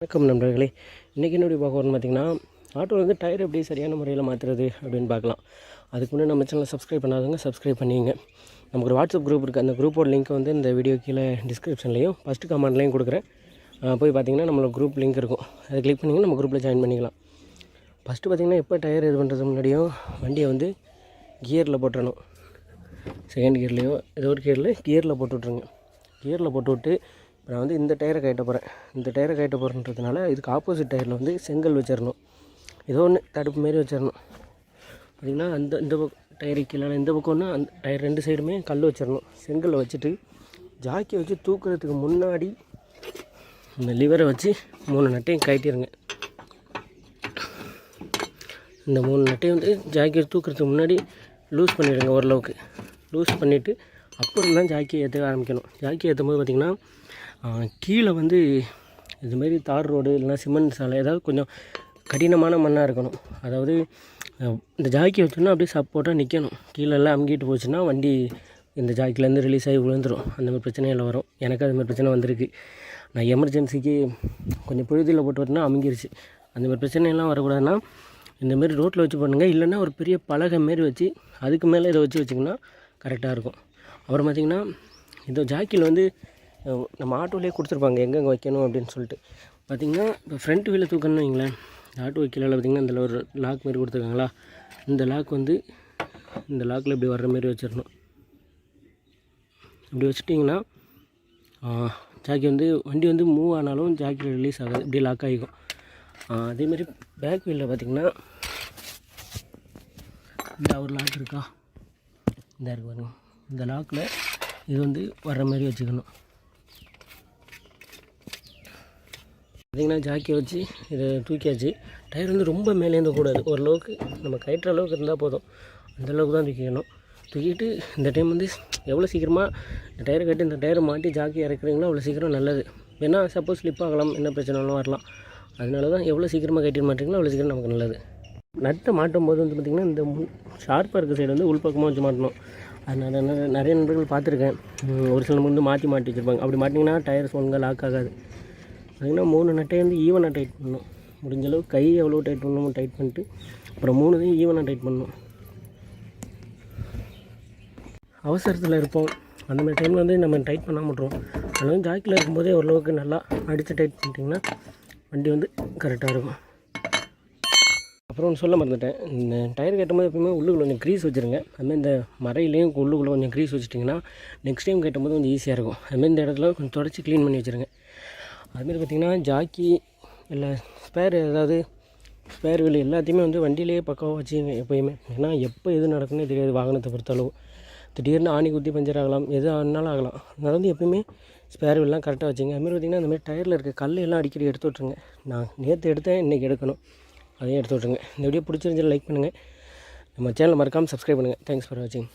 வணக்கம் நண்பர்களே. இன்றைக்கி என்னுடைய பார்க்க வரணும் பார்த்தீங்கன்னா ஆட்டோவில் வந்து டயர் எப்படி சரியான முறையில் மாற்றுறது அப்படின்னு பார்க்கலாம். அதுக்கு முன்னே நம்ம சேனலை சப்ஸ்கிரைப் பண்ணாதவங்க சப்ஸ்கிரைப் பண்ணிங்க. நமக்கு ஒரு வாட்ஸ்அப் குரூப் இருக்குது அந்த குரூப்போட லிங்க் வந்து இந்த வீடியோ கீழே டிஸ்கிரிப்ஷன்லையும் ஃபஸ்ட்டு கமெண்ட்லையும் கொடுக்குறேன். போய் பார்த்தீங்கன்னா நம்மளோட குரூப் லிங்க் இருக்கும். அதை கிளிக் பண்ணிங்கன்னா நம்ம குரூப்பில் ஜாயின் பண்ணிக்கலாம். ஃபஸ்ட்டு பார்த்தீங்கன்னா எப்போ டயர் இது பண்ணுறது முன்னாடியும் வண்டியை வந்து கியரில் போட்டுறணும். செகண்ட் கியர்லேயோ ஏதோ ஒரு கியரில் கியரில் போட்டு விட்ருங்க கியரில் போட்டு விட்டு நான் வந்து இந்த டயரை கட்ட போகிறேன் இந்த டயரை கட்ட போகிறேன்றதுனால இதுக்கு ஆப்போசிட் டயரில் வந்து செங்கல் வச்சிடணும் ஏதோ ஒன்று தடுப்பு மாரி வச்சிடணும் பார்த்திங்கன்னா அந்த இந்த பக்கம் டயருக்கு கீழே இந்த பக்கம்னா அந்த டயர் ரெண்டு சைடுமே கல் வச்சிடணும் செங்கலை வச்சுட்டு ஜாக்கி வச்சு தூக்குறதுக்கு முன்னாடி இந்த லிவரை வச்சு மூணு நட்டையும் கட்டிடுங்க இந்த மூணு நட்டையும் வந்து ஜாக்கெட் தூக்குறதுக்கு முன்னாடி லூஸ் பண்ணிவிடுங்க ஓரளவுக்கு. லூஸ் பண்ணிவிட்டு அப்புறம் தான் ஜாக்கி ஏற்ற ஆரம்பிக்கணும். ஜாக்கி ஏற்றும் போது பார்த்திங்கன்னா கீழே வந்து இதுமாரி தார் ரோடு இல்லைனா சிமெண்ட் சாலை ஏதாவது கொஞ்சம் கடினமான மண்ணாக இருக்கணும். அதாவது இந்த ஜாக்கி வச்சோன்னா அப்படியே சப்போர்ட்டாக நிற்கணும் கீழெல்லாம் அமுக்கிட்டு போச்சுன்னா வண்டி இந்த ஜாக்கிலேருந்து ரிலீஸ் ஆகி விழுந்துடும் அந்த மாதிரி வரும். எனக்கு அது மாதிரி பிரச்சனை வந்திருக்கு. நான் எமர்ஜென்சிக்கு கொஞ்சம் புழுதியில் போட்டு வரணும்னா அமுங்கிருச்சு. அந்த மாதிரி பிரச்சனையெல்லாம் வரக்கூடாதுன்னா இந்தமாரி ரோட்டில் வச்சு பண்ணுங்கள் இல்லைன்னா ஒரு பெரிய பலகை மாரி வச்சு அதுக்கு மேலே இதை வச்சு வச்சிங்கன்னா கரெக்டாக இருக்கும். அப்புறம் பார்த்திங்கன்னா இந்த ஜாக்கியில் வந்து நம்ம ஆட்டோலேயே கொடுத்துருப்பாங்க எங்கெங்கே வைக்கணும் அப்படின்னு சொல்லிட்டு. பார்த்திங்கன்னா இப்போ ஃப்ரண்ட் வீலை தூக்கணும்னு வைங்களேன். ஆட்டோ வைக்கல பார்த்திங்கன்னா இந்த ஒரு லாக் மாரி கொடுத்துருக்காங்களா? இந்த லாக் வந்து இந்த லாக்கில் இப்படி வர்ற மாரி வச்சிடணும். இப்படி வச்சுட்டிங்கன்னா ஜாக்கி வந்து வண்டி வந்து மூவ் ஆனாலும் ஜாக்கில் ரிலீஸ் ஆகாது. இப்படி லாக் ஆகிக்கும். அதேமாரி பேக் வீலில் பார்த்திங்கன்னா இந்த ஒரு லாக் இருக்கா? இந்த இருக்கு பாருங்க. இந்த லாக்கில் இது வந்து வர்ற மாதிரி வச்சுக்கணும். பார்த்திங்கன்னா ஜாக்கியை வச்சு இதை தூக்கியாச்சு. டயர் வந்து ரொம்ப மேலேருந்து கூடாது ஓரளவுக்கு நம்ம கயிற்ற அளவுக்கு இருந்தால் போதும். அந்தளவுக்கு தான் தூக்கிக்கணும். தூக்கிட்டு இந்த டைம் வந்து எவ்வளோ சீக்கிரமாக இந்த டயரை கட்டி இந்த டயரை மாட்டி ஜாக்கி இறக்குறீங்களோ அவ்வளோ சீக்கிரம் நல்லது. ஏன்னா சப்போஸ் ஸ்லிப் ஆகலாம் என்ன பிரச்சனைலாம் வரலாம். அதனால தான் எவ்வளோ சீக்கிரமாக கட்டி மாட்டீங்களோ அவ்வளோ சீக்கிரம் நமக்கு நல்லது. நட்டை மாட்டும் போது வந்து பார்த்திங்கன்னா இந்த முன் ஷார்ப்பாக இருக்க சைடு வந்து உள்பக்கமாக வச்சு மாட்டணும். அதனால நிறைய- நிறைய நண்பர்கள் பார்த்துருக்கேன். ஒரு சில வந்து மாற்றி மாட்டி வச்சுருப்பாங்க. அப்படி மாட்டிங்கன்னா டயர்ஸ் ஒழுங்காக லாக் ஆகாது. பார்த்திங்கன்னா மூணு நட்டை வந்து ஈவனாக டைட் பண்ணணும். முடிஞ்ச கை எவ்வளோ டைட் பண்ணணுமோ டைட் பண்ணிட்டு அப்புறம் மூணுதையும் ஈவனாக டைட் பண்ணணும். அவசரத்தில் இருப்போம். அந்த மாதிரி டைமில் வந்து நம்ம டைட் பண்ண மாட்டோம் அதனால ஜாக்கில் இருக்கும்போதே ஓரளவுக்கு நல்லா அடித்து டைட் பண்ணிட்டிங்கன்னா வண்டி வந்து கரெக்டாக இருக்கும். அப்புறம் ஒன்று சொல்ல மறந்துட்டேன். இந்த டயர் கட்டும்போது எப்பவுமே உள்ளுக்குள்ள கொஞ்சம் க்ரீஸ் வச்சுருங்க. அதுமாதிரி இந்த மறையிலையும் உள்ளுக்குள்ளே கொஞ்சம் க்ரீஸ் வச்சுட்டிங்கன்னா நெக்ஸ்ட் டைம் கட்டும்போது கொஞ்சம் ஈஸியாக இருக்கும். அதுமாதிரி இந்த இடத்துல கொஞ்சம் தொடச்சி க்ளீன் பண்ணி வச்சுருங்க. அதுமாரி பார்த்திங்கன்னா ஜாக்கி இல்லை ஸ்பேர் ஏதாவது ஸ்பேர் வீல் எல்லாத்தையுமே வந்து வண்டியிலேயே பக்காவாக வச்சுங்க எப்போயுமே. ஏன்னா எப்போ எது நடக்குன்னு தெரியாது வாகனத்தை பொறுத்தளவு. திடீர்னு ஆணி குத்தி பஞ்சர் ஆகலாம் எது ஆனாலும் ஆகலாம். அதனால வந்து எப்பயுமே ஸ்பேர் வீல்லாம் கரெக்டாக வச்சுங்க. அதுமாரி பார்த்திங்கன்னா அந்தமாதிரி டயரில் இருக்க கல் எல்லாம் அடிக்கடி எடுத்து விட்ருங்க நான் நேற்று எடுத்தேன் இன்றைக்கி எடுக்கணும். அதையும் எடுத்து விட்ருங்க இந்த வீடியோ பிடிச்சிருந்துச்சு லைக் பண்ணுங்கள் நம்ம சேனலை மறக்காமல் சப்ஸ்கிரைப் பண்ணுங்கள் தேங்க்ஸ் ஃபார் வாட்சிங்